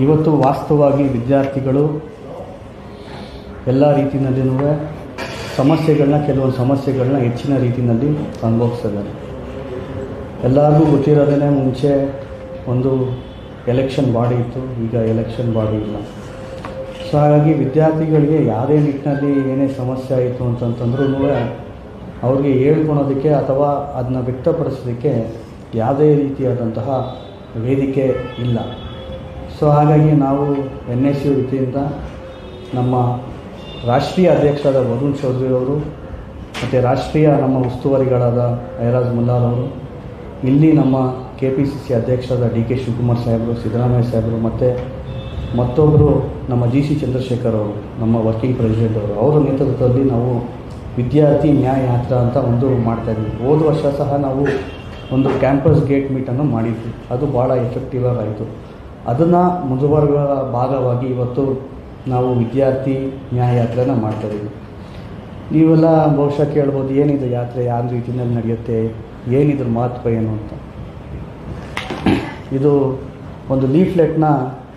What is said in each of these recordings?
ಇವತ್ತು ವಾಸ್ತವವಾಗಿ ವಿದ್ಯಾರ್ಥಿಗಳು ಎಲ್ಲ ರೀತಿಯಲ್ಲಿನೂ ಸಮಸ್ಯೆಗಳನ್ನ, ಕೆಲವೊಂದು ಸಮಸ್ಯೆಗಳನ್ನ ಹೆಚ್ಚಿನ ರೀತಿಯಲ್ಲಿ ಅನುಭವಿಸ್ತಿದ್ದಾರೆ ಎಲ್ಲರಿಗೂ ಗೊತ್ತಿರೋದೇ ಮುಂಚೆ ಒಂದು ಎಲೆಕ್ಷನ್ ಬಾಡಿ ಇತ್ತು, ಈಗ ಎಲೆಕ್ಷನ್ ಬಾಡಿ ಇಲ್ಲ. ಸೊ ಹಾಗಾಗಿ ವಿದ್ಯಾರ್ಥಿಗಳಿಗೆ ಯಾವುದೇ ನಿಟ್ಟಿನಲ್ಲಿ ಏನೇ ಸಮಸ್ಯೆ ಆಯಿತು ಅಂತಂತಂದ್ರೂ ಅವ್ರಿಗೆ ಹೇಳ್ಕೊಳೋದಕ್ಕೆ ಅಥವಾ ಅದನ್ನ ವ್ಯಕ್ತಪಡಿಸೋದಕ್ಕೆ ಯಾವುದೇ ರೀತಿಯಾದಂತಹ ವೇದಿಕೆ ಇಲ್ಲ. ಸೊ ಹಾಗಾಗಿ ನಾವು ಎನ್ ಎಸ್ ಯು ವತಿಯಿಂದ ನಮ್ಮ ರಾಷ್ಟ್ರೀಯ ಅಧ್ಯಕ್ಷರಾದ ವರುಣ್ ಚೌಧರಿ ಅವರು ಮತ್ತು ರಾಷ್ಟ್ರೀಯ ನಮ್ಮ ಉಸ್ತುವಾರಿಗಳಾದ ಐರಾಜ್ ಮುಲ್ಲಾರ್ ಅವರು, ಇಲ್ಲಿ ನಮ್ಮ ಕೆ ಪಿ ಸಿ ಸಿ ಅಧ್ಯಕ್ಷರಾದ ಡಿ ಕೆ ಶಿವಕುಮಾರ್ ಸಾಹೇಬರು, ಸಿದ್ದರಾಮಯ್ಯ ಸಾಹೇಬರು ಮತ್ತು ಮತ್ತೊಬ್ಬರು ನಮ್ಮ ಜಿ ಸಿ ಚಂದ್ರಶೇಖರ್ ಅವರು, ನಮ್ಮ ವರ್ಕಿಂಗ್ ಪ್ರೆಸಿಡೆಂಟ್ ಅವರು, ಅವರ ನೇತೃತ್ವದಲ್ಲಿ ನಾವು ವಿದ್ಯಾರ್ಥಿ ನ್ಯಾಯ ಯಾತ್ರಾ ಅಂತ ಒಂದು ಮಾಡ್ತಾಯಿದ್ವಿ ಹೋದ ವರ್ಷ ಸಹ ನಾವು ಒಂದು ಕ್ಯಾಂಪಸ್ ಗೇಟ್ ಮೀಟನ್ನು ಮಾಡಿದ್ವಿ. ಅದು ಭಾಳ ಎಫೆಕ್ಟಿವ್ ಆಯಿತು. ಅದನ್ನು ಮುಂದುವರೆಗಳ ಭಾಗವಾಗಿ ಇವತ್ತು ನಾವು ವಿದ್ಯಾರ್ಥಿ ನ್ಯಾಯ ಯಾತ್ರೆನ ಮಾಡ್ತಾಯಿದ್ದೀವಿ ನೀವೆಲ್ಲ ಬಹುಶಃ ಕೇಳ್ಬೋದು, ಏನಿದು ಯಾತ್ರೆ ಯಾವ ರೀತಿಯಲ್ಲಿ ನಡೆಯುತ್ತೆ, ಏನಿದ್ರ ಮಹತ್ವ ಏನು ಅಂತ. ಇದು ಒಂದು ಲೀಫ್ಲೆಟ್ನ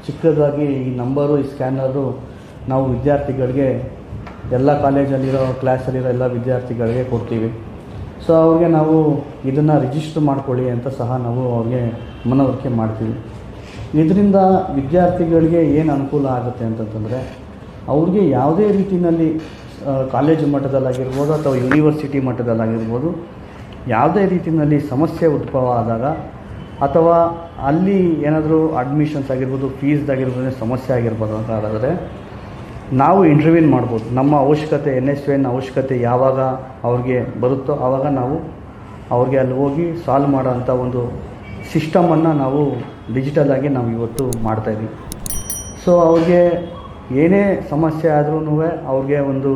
ಚಿಕ್ಕದಾಗಿ ಈ ನಂಬರು, ಈ ಸ್ಕ್ಯಾನರು ನಾವು ವಿದ್ಯಾರ್ಥಿಗಳಿಗೆ, ಎಲ್ಲ ಕಾಲೇಜಲ್ಲಿರೋ, ಕ್ಲಾಸಲ್ಲಿರೋ ಎಲ್ಲ ವಿದ್ಯಾರ್ಥಿಗಳಿಗೆ ಕೊಡ್ತೀವಿ. ಸೊ ಅವ್ರಿಗೆ ನಾವು ಇದನ್ನು ರಿಜಿಸ್ಟರ್ ಮಾಡ್ಕೊಳ್ಳಿ ಅಂತ ಸಹ ನಾವು ಅವ್ರಿಗೆ ಮನವರಿಕೆ ಮಾಡ್ತೀವಿ. ಇದರಿಂದ ವಿದ್ಯಾರ್ಥಿಗಳಿಗೆ ಏನು ಅನುಕೂಲ ಆಗುತ್ತೆ ಅಂತಂತಂದರೆ, ಅವ್ರಿಗೆ ಯಾವುದೇ ರೀತಿಯಲ್ಲಿ ಕಾಲೇಜು ಮಟ್ಟದಲ್ಲಾಗಿರ್ಬೋದು ಅಥವಾ ಯೂನಿವರ್ಸಿಟಿ ಮಟ್ಟದಲ್ಲಾಗಿರ್ಬೋದು, ಯಾವುದೇ ರೀತಿಯಲ್ಲಿ ಸಮಸ್ಯೆ ಉದ್ಭವ ಆದಾಗ ಅಥವಾ ಅಲ್ಲಿ ಏನಾದರೂ ಅಡ್ಮಿಷನ್ಸ್ ಆಗಿರ್ಬೋದು ಫೀಸ್ದಾಗಿರ್ಬೋದು ಸಮಸ್ಯೆ ಆಗಿರ್ಬೋದು ಅಂತ ಹೇಳಿದ್ರೆ ನಾವು ಇಂಟರ್ವ್ಯೂನ್ ಮಾಡ್ಬೋದು. ನಮ್ಮ ಅವಶ್ಯಕತೆ ಎನ್ ಎಸ್ ಎನ್ ಅವಶ್ಯಕತೆ ಯಾವಾಗ ಅವ್ರಿಗೆ ಬರುತ್ತೋ ಆವಾಗ ನಾವು ಅವ್ರಿಗೆ ಅಲ್ಲಿ ಹೋಗಿ ಸಾಲ್ವ್ ಮಾಡೋ ಒಂದು ಸಿಸ್ಟಮನ್ನು ನಾವು ಡಿಜಿಟಲಾಗಿ ನಾವು ಇವತ್ತು ಮಾಡ್ತಾಯಿದ್ವಿ ಸೊ ಅವ್ರಿಗೆ ಏನೇ ಸಮಸ್ಯೆ ಆದ್ರೂ ಅವ್ರಿಗೆ ಒಂದು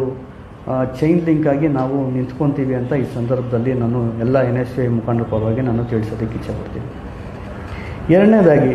ಚೈನ್ ಲಿಂಕಾಗಿ ನಾವು ನಿಂತ್ಕೊತೀವಿ ಅಂತ ಈ ಸಂದರ್ಭದಲ್ಲಿ ನಾನು ಎಲ್ಲ ಎನ್ ಎಸ್ ಮುಖಂಡರ ಪರವಾಗಿ ನಾನು ತಿಳಿಸೋದಕ್ಕೆ ಇಚ್ಛೆಪಡ್ತೀನಿ ಎರಡನೇದಾಗಿ